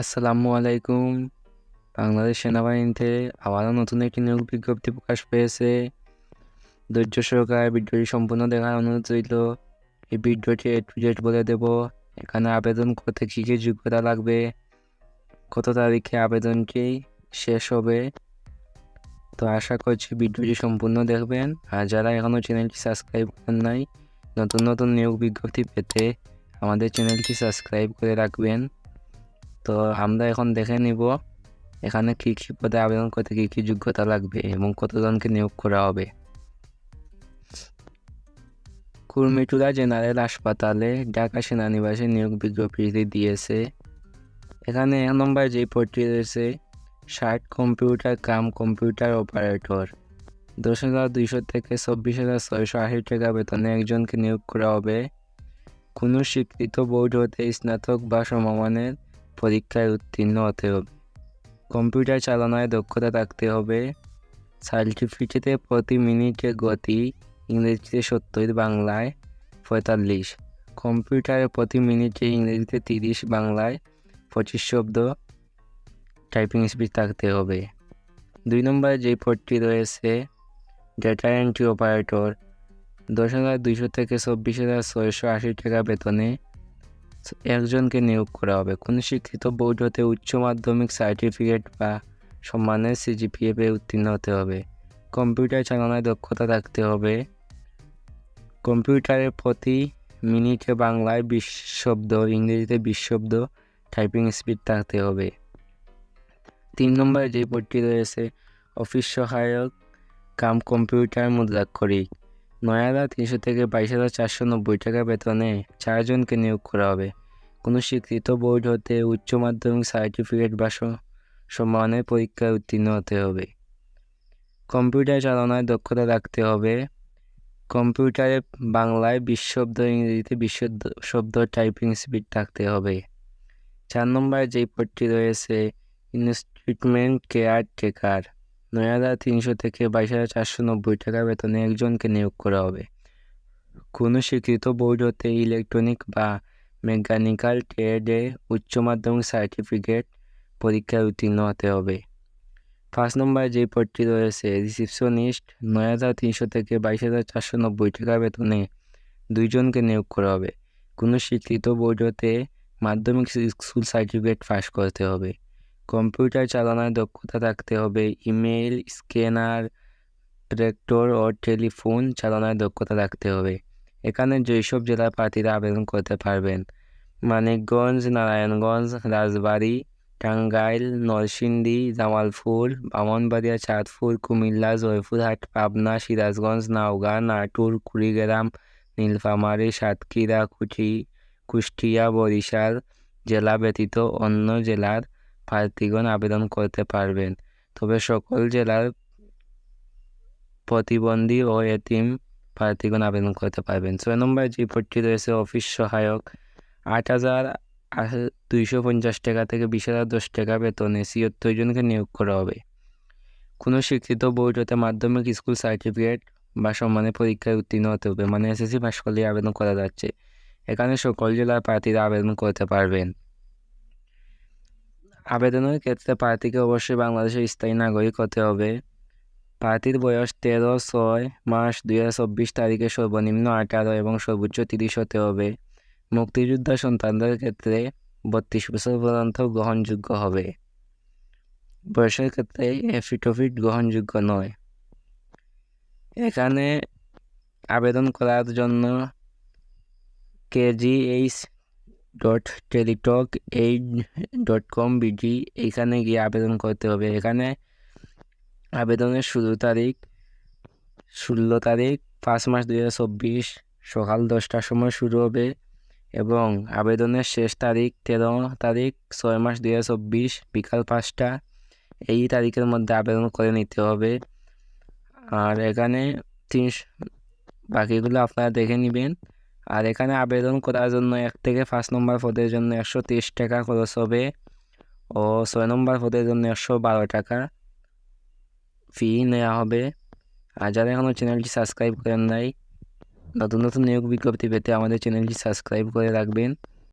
আসসালামু আলাইকুম। বাংলাদেশ সেনাবাহিনীতে আবারও নতুন একটি নিয়োগ বিজ্ঞপ্তি প্রকাশ পেয়েছে। ধৈর্য সহকারে ভিডিওটি সম্পূর্ণ দেখার অনুরোধ রইল। এই ভিডিওটি এ টু জেড বলে দেব। এখানে আবেদন করতে কী কী যোগ্যতা লাগবে, কত তারিখে আবেদনটি শেষ হবে, তো আশা করছি ভিডিওটি সম্পূর্ণ দেখবেন। আর যারা এখনও চ্যানেলটি সাবস্ক্রাইব করেন নাই, নতুন নতুন নিয়োগ বিজ্ঞপ্তি পেতে আমাদের চ্যানেলটি সাবস্ক্রাইব করে রাখবেন। তো আমরা এখন দেখে নিব এখানে কী কী পদে আবেদন করতে কী কী যোগ্যতা লাগবে এবং কতজনকে নিয়োগ করা হবে। কুর্মিটুলা জেনারেল হাসপাতালে ঢাকা সেনানিবাসে নিয়োগ বিজ্ঞপ্তি দিয়েছে। এখানে এক নম্বর যে পদটি রয়েছে, ষাট কম্পিউটার কাম কম্পিউটার অপারেটর। দশ হাজার দুইশো থেকে চব্বিশ হাজার ছয়শো আশি টাকা বেতনে একজনকে নিয়োগ করা হবে। কোনো স্বীকৃত বোর্ড হতে স্নাতক বা সমমানের পরীক্ষায় উত্তীর্ণ হতে হবে। কম্পিউটার চালানোয় দক্ষতা থাকতে হবে। সার্টিফিকেটে প্রতি মিনিটে গতি ইংরেজিতে সত্তর, বাংলায় পঁয়তাল্লিশ। কম্পিউটারে প্রতি মিনিটে ইংরেজিতে তিরিশ, বাংলায় পঁচিশ শব্দ টাইপিং স্পিড থাকতে হবে। দুই নম্বরে যে পদটি রয়েছে, ডেটা এন্ট্রি অপারেটর। দশ হাজার দুইশো থেকে চব্বিশ হাজার ছয়শো আশি টাকা বেতনে একজনকে নিয়োগ করা হবে। কোনো শিক্ষিত বোর্ড হতে উচ্চ মাধ্যমিক সার্টিফিকেট বা সম্মানের সিজিপিএ পেয়ে উত্তীর্ণ হতে হবে। কম্পিউটার চালানোয় দক্ষতা থাকতে হবে। কম্পিউটারের প্রতি মিনিটে বাংলায় বিশ শব্দ, ইংরেজিতে বিশ শব্দ টাইপিং স্পিড থাকতে হবে। তিন নম্বরে যে পদটি রয়েছে, অফিস সহায়ক, কাম কম্পিউটার, মুদ্রাক্ষরিক। নয় হাজার তিনশো থেকে বাইশ হাজার চারশো নব্বই টাকা বেতনে চারজনকে নিয়োগ করা হবে। কোনো স্বীকৃত বোর্ড হতে উচ্চ মাধ্যমিক সার্টিফিকেট বা সম্মানের পরীক্ষায় উত্তীর্ণ হতে হবে। কম্পিউটার চালানোয় দক্ষতা রাখতে হবে। কম্পিউটারে বাংলায় বিশ শব্দ ইংরেজিতে বিশ শব্দ টাইপিং স্পিড থাকতে হবে। চার নম্বর যেই পদটি রয়েছে, ইনস্টিটিউটমেন্ট কেয়ার টেকার। নয় হাজার তিনশো থেকে বাইশ হাজার চারশো নব্বই টাকা বেতনে একজনকে নিয়োগ করা হবে। কোনো স্বীকৃত বোর্ড হতে ইলেকট্রনিক বা মেকানিক্যাল ট্রেডে উচ্চ মাধ্যমিক সার্টিফিকেট পরীক্ষায় উত্তীর্ণ হতে হবে। পাঁচ নম্বরে যে পদটি রয়েছে, রিসিপশনিস্ট, নয় হাজার তিনশো থেকে বাইশ হাজার চারশো নব্বই টাকা বেতনে দুইজনকে নিয়োগ করা হবে। কোনো স্বীকৃত বোর্ড হতে মাধ্যমিক স্কুল সার্টিফিকেট পাস করতে হবে। কম্পিউটার চালানোর দক্ষতা থাকতে হবে। ইমেল স্ক্যানার ট্র্যাক্টর ও টেলিফোন চালানোর দক্ষতা রাখতে হবে। এখানে যেসব জেলার প্রার্থীরা আবেদন করতে পারবেন, মানিকগঞ্জ, নারায়ণগঞ্জ, রাজবাড়ী, টাঙ্গাইল, নরসিংদী, জামালপুর ব্রাহ্মণবাড়িয়া চাঁদপুর, কুমিল্লা, জয়পুরহাট, পাবনা, সিরাজগঞ্জ, নওগাঁ, নাটোর, কুড়িগ্রাম, নীলফামারী, সাতক্ষীরা, কুচি, কুষ্টিয়া, বরিশাল জেলা ব্যতীত অন্য জেলার প্রার্থীগণ আবেদন করতে পারবেন। তবে সকল জেলার প্রতিবন্ধী ও এতিম প্রার্থীগণ আবেদন করতে পারবেন। ছয় নম্বর যে পদটি রয়েছে, অফিস সহায়ক। আট হাজার দুইশো পঞ্চাশ টাকা থেকে বিশ হাজার দশ টাকা বেতনে ছিয়াত্তর জনকে নিয়োগ করা হবে। কোনো শিক্ষিত বোর্ড হতে মাধ্যমিক স্কুল সার্টিফিকেট বা সম্মানের পরীক্ষায় উত্তীর্ণ হতে হবে মানে এসএসসি পাশ করলে আবেদন করা যাচ্ছে। এখানে সকল জেলার প্রার্থীরা আবেদন করতে পারবেন। আবেদনের ক্ষেত্রে প্রার্থীকে অবশ্যই বাংলাদেশের স্থায়ী নাগরিক হতে হবে। প্রার্থীর বয়স তেরো ছয় মাস দুই হাজার চব্বিশ তারিখে সর্বনিম্ন আঠারো এবং সর্বোচ্চ তিরিশ হতে হবে। মুক্তিযোদ্ধা সন্তানদের ক্ষেত্রে বত্রিশ বছর পর্যন্ত গ্রহণযোগ্য হবে। বয়সের ক্ষেত্রে এফিটফিট গ্রহণযোগ্য নয়। এখানে আবেদন করার জন্য KGH dot Teletalk eight dot com BD এখানে গিয়ে আবেদন করতে হবে। এখানে আবেদনের শুরু তারিখ, ষোলো তারিখ, পাঁচ মাস দু হাজার চব্বিশ সকাল দশটার সময় শুরু হবে এবং আবেদনের শেষ তারিখ তেরো তারিখ, ছয় মাস দু হাজার চব্বিশ বিকাল পাঁচটা। এই তারিখের মধ্যে আবেদন করে নিতে হবে। আর এখানে তিন বাকিগুলো আপনারা দেখে নেবেন। আর এখানে আবেদন করার জন্য এক থেকে পাঁচ নম্বর পদের জন্য একশো তিরিশ টাকা খরচ হবে ও ছয় নম্বর পদের জন্য একশো বারো টাকা ফি নেওয়া হবে। আর যারা এখনও চ্যানেলটি সাবস্ক্রাইব করেন নাই, নতুন নতুন নিয়োগ বিজ্ঞপ্তি পেতে আমাদের চ্যানেলটি সাবস্ক্রাইব করে রাখবেন।